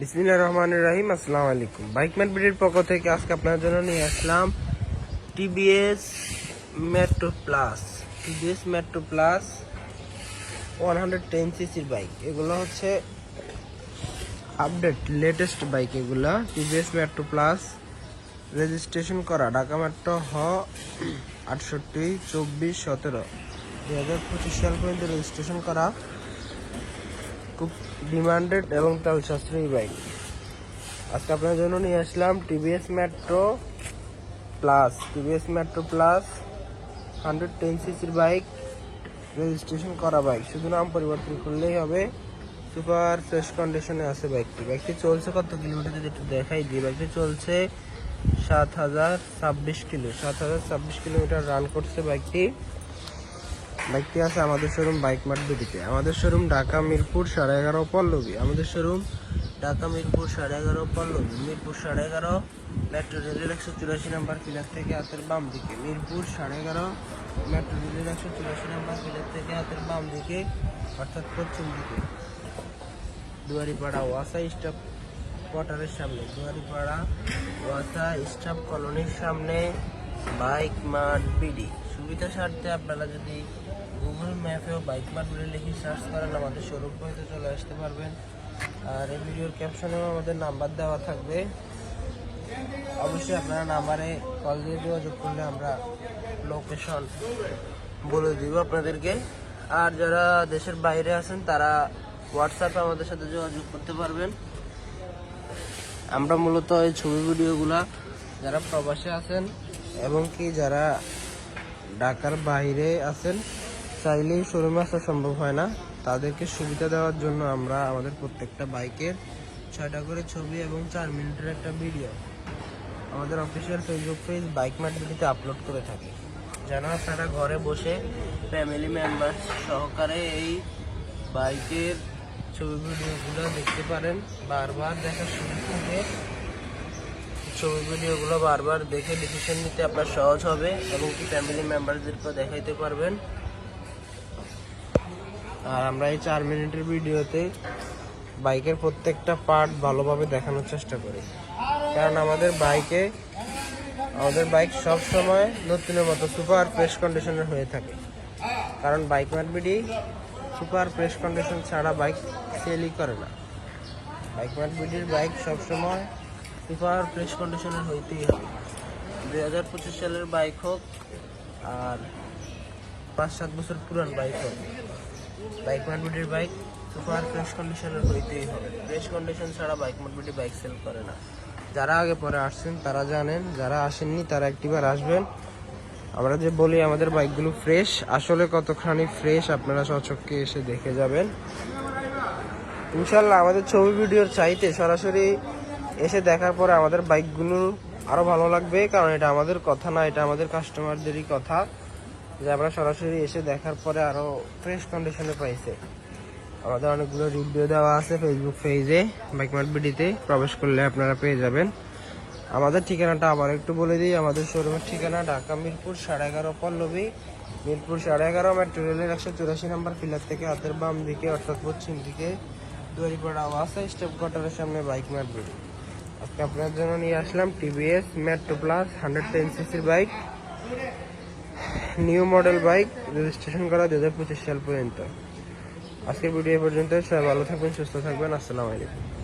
বিসমিল্লাহ রহমান রাহিম, আসসালামু আলাইকুম। বাইক ম্যাট বিডির পক্ষ থেকে আজকে আপনার জন্য নিয়ে আসলাম TVS metro plus TVS metro plus one hundred ten সিসির বাইক এগুলো হচ্ছে আপডেট লেটেস্ট বাইক এগুলা। টিভিএস মেট্রো প্লাস রেজিস্ট্রেশন করা। ঢাকা মেট্রো হ আটষট্টি, চব্বিশ, সতেরো। দুই হাজার পঁচিশ সাল পর্যন্ত রেজিস্ট্রেশন করা। খুব ডিমান্ডেড এবং তেল সাশ্রয়ী বাইক আজকে আপনার জন্য নিয়ে আসলাম TVS metro plus TVS metro plus hundred ten সিসির বাইক রেজিস্ট্রেশন করা বাইক শুধু নাম পরিবর্তন করলেই হবে। সুপার ফ্রেশ কন্ডিশনে আছে বাইকটি বাইকটি চলছে কত কিলোমিটার যদি একটু দেখাই দিই। বাইকটি চলছে সাত হাজার ছাব্বিশ কিলো। সাত হাজার ছাব্বিশ কিলোমিটার রান করছে বাইকটি বাইকটি আছে আমাদের শোরুম বাইক মার্ট দুটিতে। আমাদের শোরুম ঢাকা মিরপুর সাড়ে এগারো পল্লবী। আমাদের শোরুম ঢাকা মিরপুর সাড়ে এগারো পল্লবী। মিরপুর সাড়ে এগারো মেট্রো রেলের একশো চুরাশি নাম্বার পিলার থেকে হাতের বাম দিকে। মিরপুর সাড়ে এগারো মেট্রো রেলের একশো চুরাশি নাম্বার পিলার থেকে হাতের বাম দিকে, অর্থাৎ পশ্চিম দিকে। দুয়ারিপাড়া ওয়াসা স্টাফ কোয়ার্টারের সামনে। দুয়ারিপাড়া ওয়াসা স্টাফ কলোনির সামনে। Bike mart BD. সুবিধা স্বার্থে আপনারা যদি গুগল ম্যাপেও বাইক মার্ট বিডি লিখে সার্চ করেন, আমাদের শোরুম পর্যন্ত চলে আসতে পারবেন। আর এই ভিডিওর ক্যাপশনেও আমাদের নাম্বার দেওয়া থাকবে। অবশ্যই আপনারা নাম্বারে কল দিয়ে যোগাযোগ করলে আমরা লোকেশন বলে দিব আপনাদেরকে। আর যারা দেশের বাইরে আছেন, তারা হোয়াটসঅ্যাপে আমাদের সাথে যোগাযোগ করতে পারবেন। আমরা মূলত এই ছবি ভিডিওগুলা, যারা প্রবাসে আছেন এবং কি যারা ঢাকার বাইরে আছেন, চাইলেই শোরুমে আসা সম্ভব হয় না। তাদেরকে সুবিধা দেওয়ার জন্য আমরা আমাদের প্রত্যেকটা বাইকের ছয়টা করে ছবি এবং চার মিনিটের একটা ভিডিও আমাদের অফিসিয়াল ফেসবুক পেজ বাইক মার্কেটিতে আপলোড করে থাকি। যেন আপনারা ঘরে বসে ফ্যামিলি মেম্বার সহকারে এই বাইকের ছবি, ভিডিওগুলো দেখতে পারেন। বারবার দেখার সুযোগ ছবি ভিডিওগুলো বারবার দেখে ডিসিশন নিতে আপনার সহজ হবে এবং কি ফ্যামিলি মেম্বারদেরকেও দেখাইতে পারবেন। আর আমরা এই চার মিনিটের ভিডিওতে বাইকের প্রত্যেকটা পার্ট ভালোভাবে দেখানোর চেষ্টা করি। কারণ আমাদের বাইকে, আমাদের বাইক সব সময় নতুনের মতো সুপার ফ্রেশ কন্ডিশনের হয়ে থাকে। কারণ বাইক মার্বিডি সুপার ফ্রেশ কন্ডিশন ছাড়া বাইক সেলই করে না। বাইক মার্বিডির বাইক সবসময় সুপার ফ্রেশ কন্ডিশনের হইতেই হবে। দুই হাজার পঁচিশ সালের বাইক হোক আর পাঁচ সাত বছর পুরান বাইক হোক বাইক মার্বিডির বাইক সুপার ফ্রেশ কন্ডিশনের হইতেই হবে। ফ্রেশ কন্ডিশন ছাড়া বাইক মার্বিডি বাইক সেল করে না। যারা আগে পরে আসছেন, তারা জানেন, যারা আসেননি, তারা একটিবার আসবেন। আমরা যে বলি আমাদের বাইকগুলো ফ্রেশ আসলে কতখানি ফ্রেশ আপনারা সচক্ষে এসে দেখে যাবেন। ইনশাল্লাহ আমাদের ছবি ভিডিওর চাইতে সরাসরি এসে দেখার পরে আমাদের বাইকগুলো আরও ভালো লাগবে, কারণ এটা আমাদের কথা না, এটা আমাদের কাস্টমারদেরই কথা। যে আমরা সরাসরি এসে দেখার পরে আরও ফ্রেশ কন্ডিশনে পাইছে। আমাদের অনেকগুলো রিভিউ দেওয়া আছে ফেসবুক পেজে বাইক মার্ট বিডিতে প্রবেশ করলে আপনারা পেয়ে যাবেন। আমাদের ঠিকানাটা আবার একটু বলে দিই। আমাদের শোরুমের ঠিকানা ঢাকা মিরপুর সাড়ে এগারো পল্লবী। মিরপুর সাড়ে এগারো মেট্রো রেলের একশো চুরাশি নম্বর ফিলার থেকে হাতের বাম দিকে, অর্থাৎ পশ্চিম দিকে দুয়ারিপাড়া ওয়াসা স্টেপ কোয়ার্টারের সামনে বাইক মার্ট বিডি আজকে আপনার জন্য নিয়ে আসলাম TVS metro plus hundred ten সিসির bike new model bike registration করা দু হাজার পঁচিশ সাল পর্যন্ত। আজকের ভিডিও পর্যন্ত সবাই ভালো থাকবেন, সুস্থ থাকবেন, আসসালামু আলাইকুম।